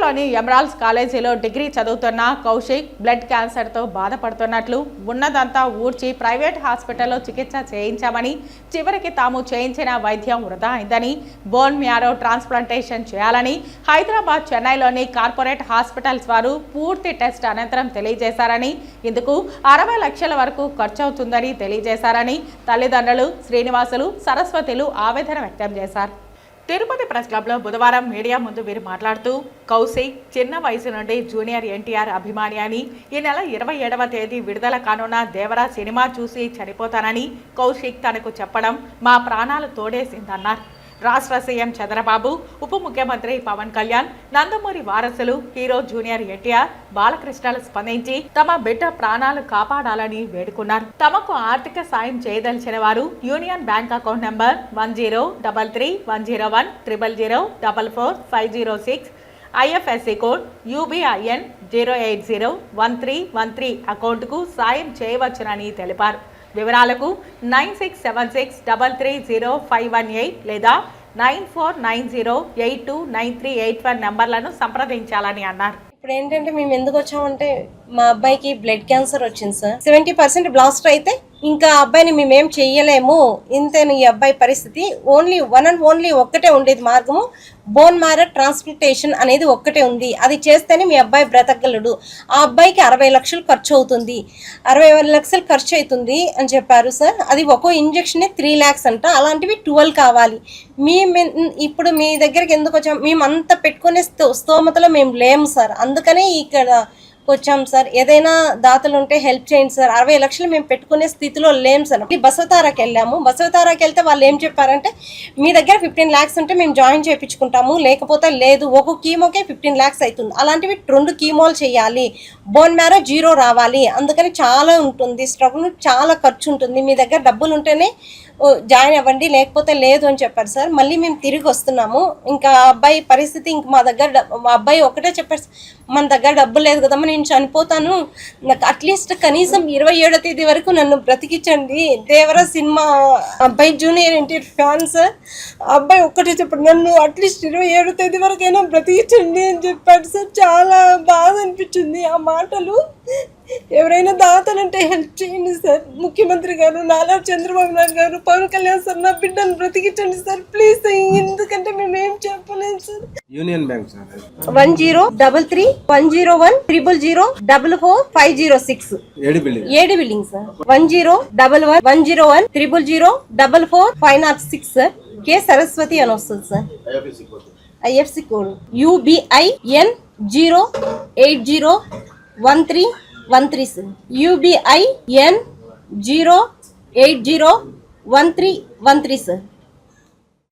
తిరుపతిలోని ఎమరాల్స్ కాలేజీలో డిగ్రీ చదువుతున్న కౌశిక్ బ్లడ్ క్యాన్సర్తో బాధపడుతున్నట్లు ఉన్నదంతా ఊడ్చి ప్రైవేట్ హాస్పిటల్లో చికిత్స చేయించామని చివరికి తాము చేయించిన వైద్యం వృధా అయిందని బోన్ మ్యారో ట్రాన్స్ప్లాంటేషన్ చేయాలని హైదరాబాద్ చెన్నైలోని కార్పొరేట్ హాస్పిటల్స్ వారు పూర్తి టెస్ట్ అనంతరం తెలియజేశారని ఇందుకు అరవై లక్షల వరకు ఖర్చవుతుందని తెలియజేశారని తల్లిదండ్రులు శ్రీనివాసులు సరస్వతులు ఆవేదన వ్యక్తం చేశారు. తిరుపతి ప్రెస్ క్లబ్లో బుధవారం మీడియా ముందు వీరు మాట్లాడుతూ కౌశిక్ చిన్న వయసు నుండి జూనియర్ ఎన్టీఆర్ అభిమాని అని ఈ నెల ఇరవై ఏడవ తేదీ విడుదల కానున్న దేవరా సినిమా చూసి చనిపోతానని కౌశిక్ తనకు చెప్పడం మా ప్రాణాలు తోడేసిందన్నారు. రాష్ట్ర సీఎం చంద్రబాబు ఉప ముఖ్యమంత్రి పవన్ కళ్యాణ్ నందమూరి వారసులు హీరో జూనియర్ ఎన్టీఆర్ బాలకృష్ణలు స్పందించి తమ బిడ్డ ప్రాణాలు కాపాడాలని వేడుకున్నారు. తమకు ఆర్థిక సాయం చేయదలిచిన వారు union bank account number one zero double three one zero one triple zero double four five zero six IFSC code UBIN zero eight zero one three one three అకౌంట్కు సాయం చేయవచ్చునని తెలిపారు. వివరాలకు nine six seven six double three zero five one eight లేదా nine four nine zero eight two nine three eight one నెంబర్లను సంప్రదించాలని అన్నారు. ఇప్పుడు ఏంటంటే మేము ఎందుకు వచ్చామంటే మా అబ్బాయికి బ్లడ్ క్యాన్సర్ వచ్చింది సార్. సెవెంటీ పర్సెంట్ బ్లాస్ట్ అయితే ఇంకా అబ్బాయిని మేమేం చెయ్యలేము. ఇంతేను ఈ అబ్బాయి పరిస్థితి. ఓన్లీ వన్ అండ్ ఓన్లీ ఒక్కటే ఉండేది మార్గము. బోన్ మార ట్రాన్స్ప్లాంటేషన్ అనేది ఒక్కటే ఉంది. అది చేస్తేనే మీ అబ్బాయి బ్రతకగలడు. ఆ అబ్బాయికి అరవై లక్షలు ఖర్చు అవుతుంది అరవై లక్షలు ఖర్చు అవుతుంది అని చెప్పారు సార్. అది ఒక్కో ఇంజక్షనే త్రీ ల్యాక్స్ అంట. అలాంటివి ట్వెల్వ్ కావాలి. మీ ఇప్పుడు మీ దగ్గరికి ఎందుకు వచ్చాం? మేము అంత పెట్టుకునే sto- స్తోమతలో మేము లేము సార్. అందుకనే ఇక్కడ వచ్చాం సార్. ఏదైనా దాతలు ఉంటే హెల్ప్ చేయండి సార్. అరవై లక్షలు మేము పెట్టుకునే స్థితిలో లేం సార్. బసవతారాకి వెళ్ళాము. బసవతారాకి వెళ్తే వాళ్ళు ఏం చెప్పారంటే మీ దగ్గర ఫిఫ్టీన్ ల్యాక్స్ ఉంటే మేము జాయిన్ చేయించుకుంటాము. లేకపోతే లేదు ఒక కీమోకే ఫిఫ్టీన్ ల్యాక్స్ అవుతుంది అలాంటివి రెండు కీమోలు చేయాలి. బోన్ మ్యారో జీరో రావాలి. అందుకని చాలా ఉంటుంది. స్ట్రగుల్ చాలా ఖర్చు ఉంటుంది. మీ దగ్గర డబ్బులు ఉంటేనే జాయిన్ అవ్వండి లేకపోతే లేదు అని చెప్పారు సార్. మళ్ళీ మేము తిరిగి వస్తున్నాము. ఇంకా అబ్బాయి పరిస్థితి ఇంక మా దగ్గర మా అబ్బాయి ఒకటే చెప్పారు సార్, మన దగ్గర డబ్బు లేదు కదమ్మా నేను చనిపోతాను. నాకు అట్లీస్ట్ కనీసం ఇరవై ఏడో తేదీ వరకు నన్ను బ్రతికించండి. దేవర సినిమా అబ్బాయి జూనియర్ ఎన్టీఆర్ ఫ్యాన్ సార్. అబ్బాయి ఒక్కటే చెప్పాడు నన్ను అట్లీస్ట్ ఇరవై ఏడో తేదీ వరకైనా బ్రతికించండి అని చెప్పాడు సార్. చాలా బాధ అనిపించింది ఆ మాటలు. ఎవరైనా దాతలంటే హెల్ప్ చేయండి సార్. ముఖ్యమంత్రి గారు నారా చంద్రబాబు నాయుడు గారు పవన్ కళ్యాణ్ సార్ నా బిడ్డను బ్రతికించండి సార్. ప్లీజ్ ఎందుకంటే మేము ఏం చెప్పలేము sir. Union bank sir one zero double three one zero one triple zero double four five zero six. ఏడు బిల్డింగ్. ఏడు building sir. One zero double one one zero one triple zero double four five not six sir. K Saraswati అని వస్తుంది sir. IFC code. UBI N zero eight zero one three one three sir UBI N zero eight zero one three one three sir